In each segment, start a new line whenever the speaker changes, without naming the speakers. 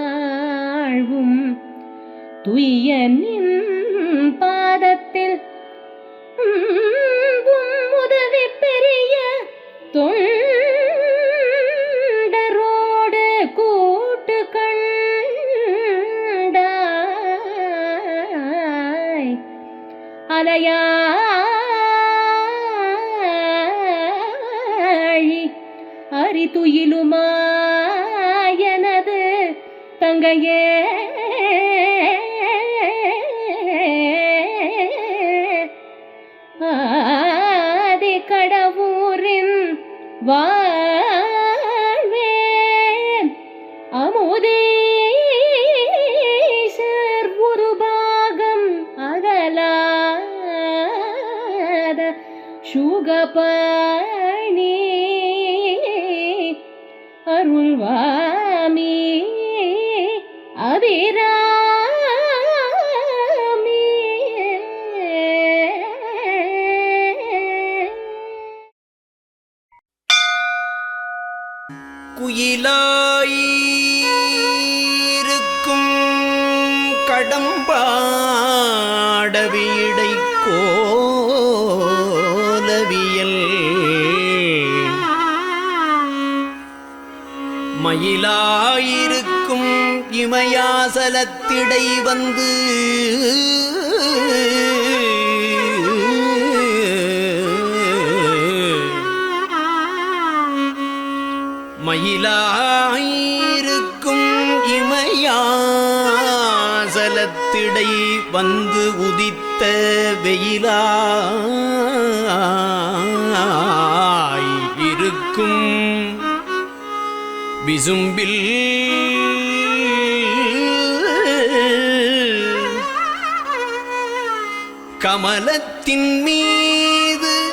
வாழ்வும் துய்ய நின் பாதத்தில் உதவி பெரிய தொண்டரோடு கூட்டு கண்டாய். அலையா அரிதுயிலுமாயனது தங்கையே. ஆதி கடவுரின் வாழ்வே. அமுதீசர் ஒரு
குயிலாயிருக்கும் கடம்பாட வீடை கோலவியல் மயிலாயிருக்கும் இமயாசலத்திடை வந்து வந்து உதித்த வெயிலாய் இருக்கும் விசும்பில். கமலத்தின் மீது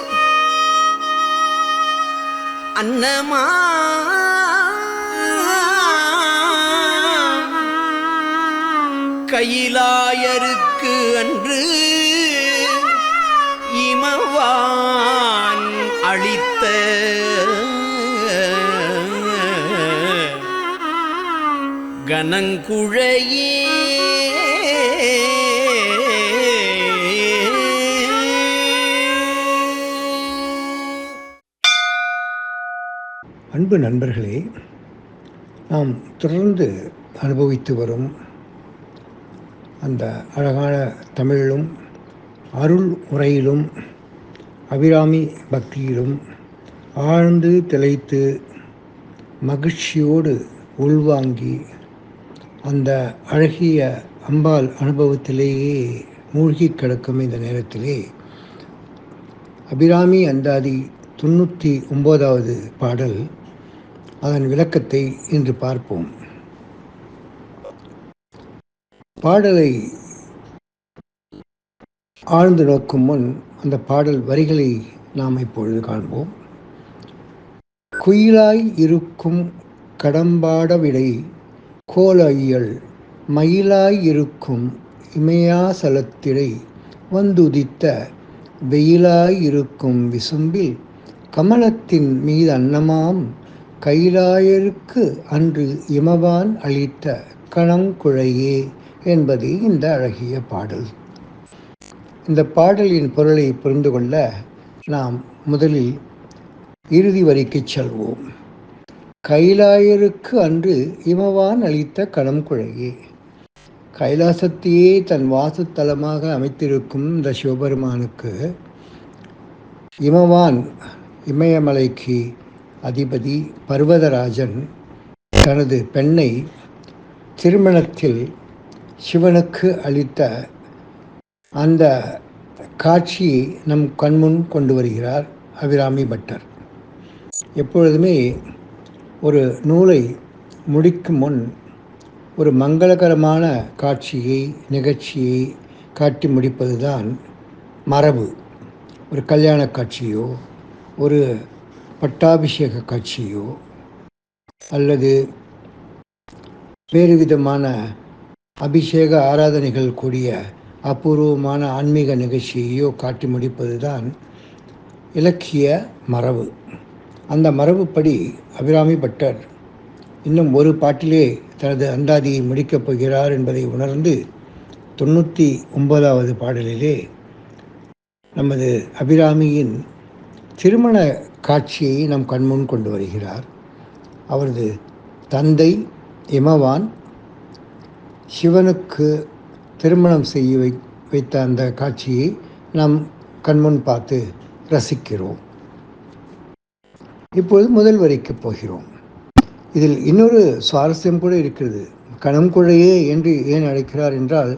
அன்னமா. கையிலாயருக்கு அன்று இமவான் அளித்த கனங்குழையே
அன்பு நண்பர்களே நாம் தொடர்ந்து அனுபவித்து வரும் அந்த அழகான தமிழிலும் அருள் உரையிலும் அபிராமி பக்தியிலும் ஆழ்ந்து திளைத்து மகிழ்ச்சியோடு உள்வாங்கி அந்த அழகிய அம்பாள் அனுபவத்திலேயே மூழ்கி கிடக்கும் இந்த நேரத்திலே அபிராமி அந்தாதி தொண்ணூற்றி ஒம்போதாவது பாடல் அதன் விளக்கத்தை இன்று பார்ப்போம். பாடலை ஆழ்ந்து நோக்கும் முன் அந்த பாடல் வரிகளை நாம் இப்பொழுது காண்போம். குயிலாய் இருக்கும் கடம்பாட விடை கோலையல் மயிலாய் இருக்கும் இமயாசலத்திடை வந்துதித்த வெயிலாய் இருக்கும் விசும்பில் கமலத்தின் மீது அன்னமாம் கைலாயருக்கு அன்று இமவான் அளித்த கணங்குழையே. என்பது இந்த அழகிய பாடல். இந்த பாடலின் பொருளை புரிந்து கொள்ள நாம் முதலில் இறுதி வரிக்கு செல்வோம். கைலாயருக்கு அன்று இமவான் அளித்த கணம் குழையே. கைலாசத்தையே தன் வாசத்தலமாக அமைத்திருக்கும் இந்த சிவபெருமானுக்கு இமவான் இமயமலைக்கு அதிபதி பர்வதராஜன் தனது பெண்ணை திருமணத்தில் சிவனுக்கு அளித்த அந்த காட்சியை நம் கண்முன் கொண்டு வருகிறார் அபிராமி பட்டர். எப்பொழுதுமே ஒரு நூலை முடிக்கும் முன் ஒரு மங்களகரமான காட்சியை நிகழ்ச்சியை காட்டி முடிப்பதுதான் மரபு. ஒரு கல்யாண காட்சியோ ஒரு பட்டாபிஷேக காட்சியோ அல்லது வேறு விதமான அபிஷேக ஆராதனைகள் கூடிய அபூர்வமான ஆன்மீக நிகழ்ச்சியையோ காட்டி முடிப்பதுதான் இலக்கிய மரபு. அந்த மரபுப்படி அபிராமி பட்டர் இன்னும் ஒரு பாட்டிலே தனது அந்தாதியை முடிக்கப் போகிறார் என்பதை உணர்ந்து தொண்ணூற்றி ஒன்பதாவது பாடலிலே நமது அபிராமியின் திருமண காட்சியை நம் கண்முன் கொண்டு வருகிறார். அவரது தந்தை இமவான் சிவனுக்கு திருமணம் செய்ய வை வைத்த அந்த காட்சியை நாம் கண்முன் பார்த்து ரசிக்கிறோம். இப்பொழுது முதல் வரிக்கு போகிறோம். இதில் இன்னொரு சுவாரஸ்யம் கூட இருக்கிறது. கணம் குழையே என்று ஏன் அழைக்கிறார் என்றால்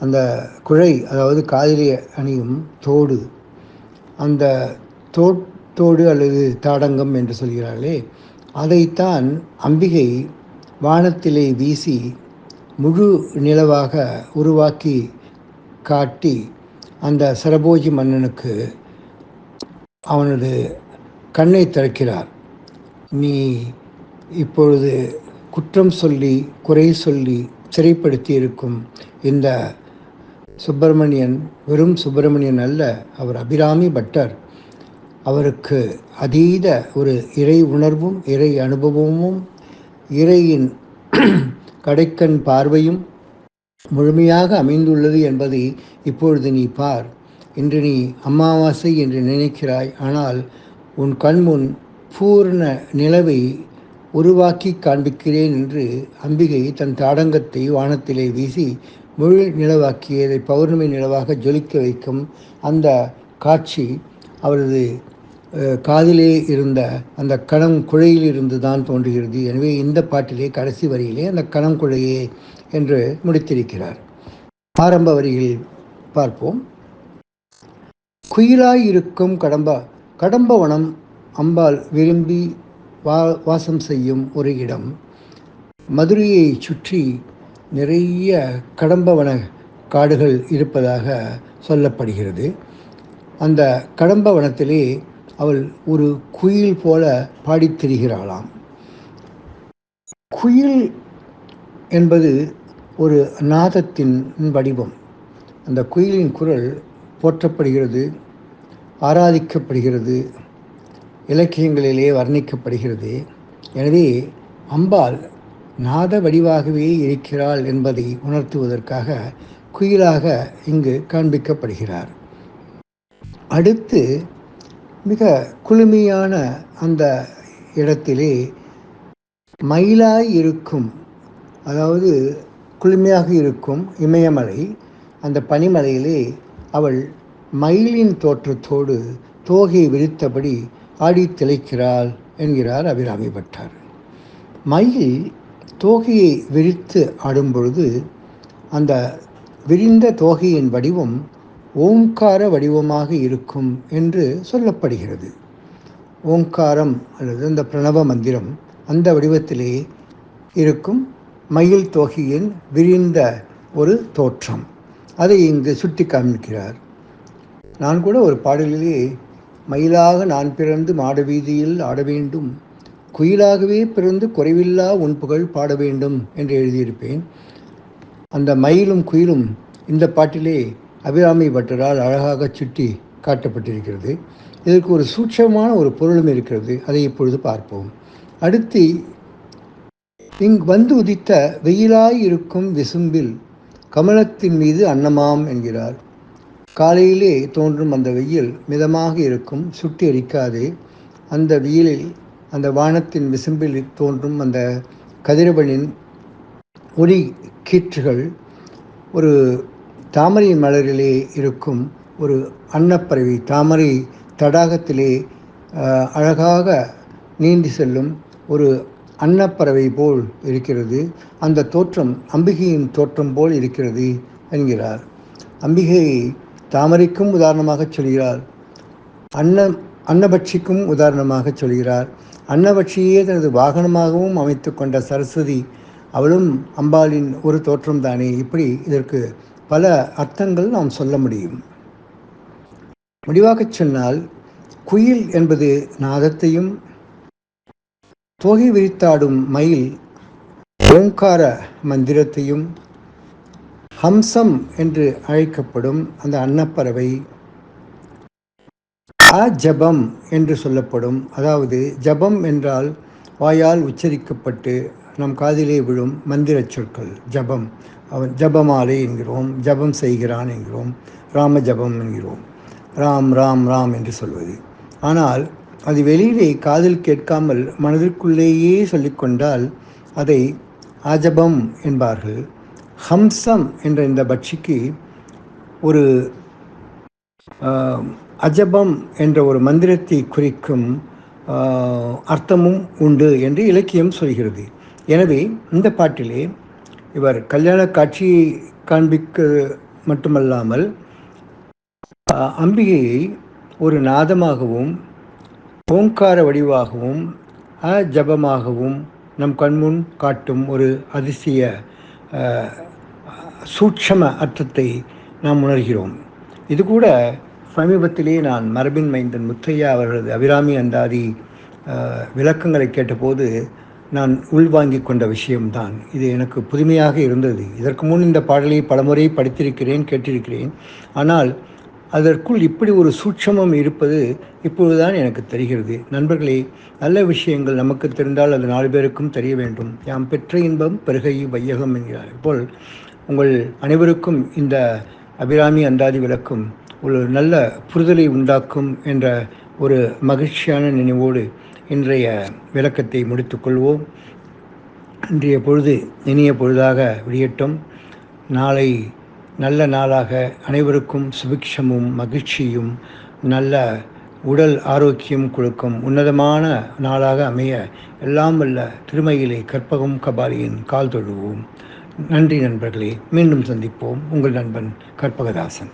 அந்த குழை அதாவது காதிலே அணியும் தோடு அந்த தோடு அல்லது தாடங்கம் என்று சொல்கிறார்களே அதைத்தான் அம்பிகை வானத்திலே வீசி முழு நிலவாக உருவாக்கி காட்டி அந்த சரபோஜி மன்னனுக்கு அவனது கண்ணை திறக்கிறார். நீ இப்பொழுது குற்றம் சொல்லி குறை சொல்லி சிறைப்படுத்தி இருக்கும் இந்த சுப்பிரமணியன் வெறும் சுப்பிரமணியன் அல்ல அவர் அபிராமி பட்டர். அவருக்கு அதீத ஒரு இறை உணர்வும் இறை அனுபவமும் இறையின் கடைக்கண் பார்வையும் முழுமையாக அமைந்துள்ளது என்பதை இப்பொழுது நீ பார். இன்று நீ அமாவாசை என்று நினைக்கிறாய். ஆனால் உன் கண்முன் பூர்ண நிலவை உருவாக்கி காண்பிக்கிறேன் என்று அம்பிகை தன் தாடங்கத்தை வானத்திலே வீசி முழு நிலவாக்கியதை பௌர்ணமி நிலவாக ஜொலிக்க வைக்கும் அந்த காட்சி அவரது காதிலே இருந்த அந்த கணம் குழையில் இருந்து தான் தோன்றுகிறது. எனவே இந்த பாட்டிலே கடைசி வரியிலே அந்த கணம் குழையே என்று முடித்திருக்கிறார். ஆரம்ப வரியில் பார்ப்போம். குயிலாய் இருக்கும் கடம்ப கடம்பவனம் அம்பாள் விரும்பி வா வாசம் செய்யும் ஒரு இடம். மதுரையை சுற்றி நிறைய கடம்பவன காடுகள் இருப்பதாக சொல்லப்படுகிறது. அந்த கடம்பவனத்திலே அவள் ஒரு குயில் போல பாடித் திரிகிறாளாம். குயில் என்பது ஒரு நாதத்தின் வடிவம். அந்த குயிலின் குரல் போற்றப்படுகிறது ஆராதிக்கப்படுகிறது இலக்கியங்களிலே வர்ணிக்கப்படுகிறது. எனவே அம்பாள் நாத வடிவாகவே இருக்கிறாள் என்பதை உணர்த்துவதற்காக குயிலாக இங்கு காண்பிக்கப்படுகிறார். அடுத்து மிக குளுமையான அந்த இடத்திலே மயிலாய் இருக்கும் அதாவது குளுமையாக இருக்கும் இமயமலை அந்த பனிமலையிலே அவள் மயிலின் தோற்றத்தோடு தோகை விரித்தபடி ஆடி திளைக்கிறாள் என்கிறார் அபிராமி பட்டார். மயில் தோகையை விரித்து ஆடும் பொழுது அந்த விரிந்த தோகையின் வடிவம் ஓங்கார வடிவமாக இருக்கும் என்று சொல்லப்படுகிறது. ஓங்காரம் அல்லது அந்த பிரணவ மந்திரம் அந்த வடிவத்திலே இருக்கும். மயில் தோகையின் விரிந்த ஒரு தோற்றம். அதை இங்கு சுட்டி காண்பிக்கிறார் நான் கூட ஒரு பாடலிலே மயிலாக நான் பிறந்து மாட வீதியில் ஆட வேண்டும். குயிலாகவே பிறந்து குறைவில்லா உன் புகழ் பாட வேண்டும் என்று எழுதியிருப்பேன். அந்த மயிலும் குயிலும் இந்த பாட்டிலே அபிராமி பட்டரால் அழகாக சுட்டி காட்டப்பட்டிருக்கிறது. இதற்கு ஒரு சூட்சமான ஒரு பொருளும் இருக்கிறது. அதை இப்பொழுது பார்ப்போம். அடுத்து இங்கு வந்து உதித்த வெயிலாய் இருக்கும் விசும்பில் கமலத்தின் மீது அன்னமாம் என்கிறார். காலையிலே தோன்றும் அந்த வெயில் மிதமாக இருக்கும் சுட்டி எரிக்காது அந்த வெயிலில் அந்த வானத்தின் விசும்பில் தோன்றும் அந்த கதிரவனின் ஒளி கீற்றுகள் ஒரு தாமரை மலரிலே இருக்கும் ஒரு அன்னப்பறவை தாமரை தடாகத்திலே அழகாக நீந்தி செல்லும் ஒரு அன்னப்பறவை போல் இருக்கிறது. அந்த தோற்றம் அம்பிகையின் தோற்றம் போல் இருக்கிறது என்கிறார். அம்பிகையை தாமரைக்கும் உதாரணமாக சொல்கிறார். அன்ன அன்னபட்சிக்கும் உதாரணமாக சொல்கிறார். அன்னபட்சியே தனது வாகனமாகவும் அமைத்து கொண்ட சரஸ்வதி அவளும் அம்பாளின் ஒரு தோற்றம்தானே இப்படி இதற்கு பல அர்த்தங்கள் நாம் சொல்ல முடியும். முடிவாகச் சொன்னால் குயில் என்பது நாதத்தையும் தொகை விரித்தாடும் மயில் ஓங்கார மந்திரத்தையும் ஹம்சம் என்று அழைக்கப்படும் அந்த அன்னப்பறவை அஜபம் என்று சொல்லப்படும். அதாவது ஜபம் என்றால் வாயால் உச்சரிக்கப்பட்டு நம் காதிலே விழும் மந்திர சொற்கள் ஜபம். அவன் ஜபமாலை என்கிறோம் ஜபம் செய்கிறான் என்கிறோம் ராம ஜபம் என்கிறோம். ராம் ராம் ராம் என்று சொல்வது. ஆனால் அது வெளியிலே காதில் கேட்காமல் மனதிற்குள்ளேயே சொல்லிக்கொண்டால் அதை அஜபம் என்பார்கள். ஹம்சம் என்ற இந்த பட்சிக்கு ஒரு அஜபம் என்ற ஒரு மந்திரத்தை குறிக்கும் அர்த்தமும் உண்டு என்று இலக்கியம் சொல்கிறது. எனவே இந்த பாட்டிலே இவர் கல்யாண காட்சியை காண்பிக்க மட்டுமல்லாமல் அம்பிகையை ஒரு நாதமாகவும் ஓங்கார வடிவாகவும் அஜபமாகவும் நம் கண்முன் காட்டும் ஒரு அதிசய சூட்சம அர்த்தத்தை நாம் உணர்கிறோம். இது கூட சமீபத்திலே நான் மரபின் மைந்தன் முத்தையா அவர்களது அபிராமி அந்தாதி விளக்கங்களை கேட்டபோது நான் உள்வாங்கி கொண்ட விஷயம்தான். இது எனக்கு புதுமையாக இருந்தது. இதற்கு முன் இந்த பாடலை பலமுறை படித்திருக்கிறேன் கேட்டிருக்கிறேன். ஆனால் அதற்குள் இப்படி ஒரு சூட்சமம் இருப்பது இப்பொழுதுதான் எனக்கு தெரிகிறது. நண்பர்களே நல்ல விஷயங்கள் நமக்கு தெரிந்தால் அது நாலு பேருக்கும் தெரிய வேண்டும். யாம் பெற்ற இன்பம் பெருகை வையகம் என்கிறார். போல் உங்கள் அனைவருக்கும் இந்த அபிராமி அந்தாதி விளக்கும் ஒரு நல்ல புரிதலை உண்டாக்கும் என்ற ஒரு மகிழ்ச்சியான நினைவோடு இன்றைய விளக்கத்தை முடித்துக்கொள்வோம். இன்றைய பொழுது இனிய பொழுதாக விடியட்டும். நாளை நல்ல நாளாக அனைவருக்கும் சுபிக்ஷமும் மகிழ்ச்சியும் நல்ல உடல் ஆரோக்கியம் கொடுக்கும் உன்னதமான நாளாக அமைய எல்லாம் வல்ல திருமயிலை கற்பகம் கபாலியின் கால் தொழுவோம். நன்றி நண்பர்களே மீண்டும் சந்திப்போம். உங்கள் நண்பன் கற்பகதாசன்.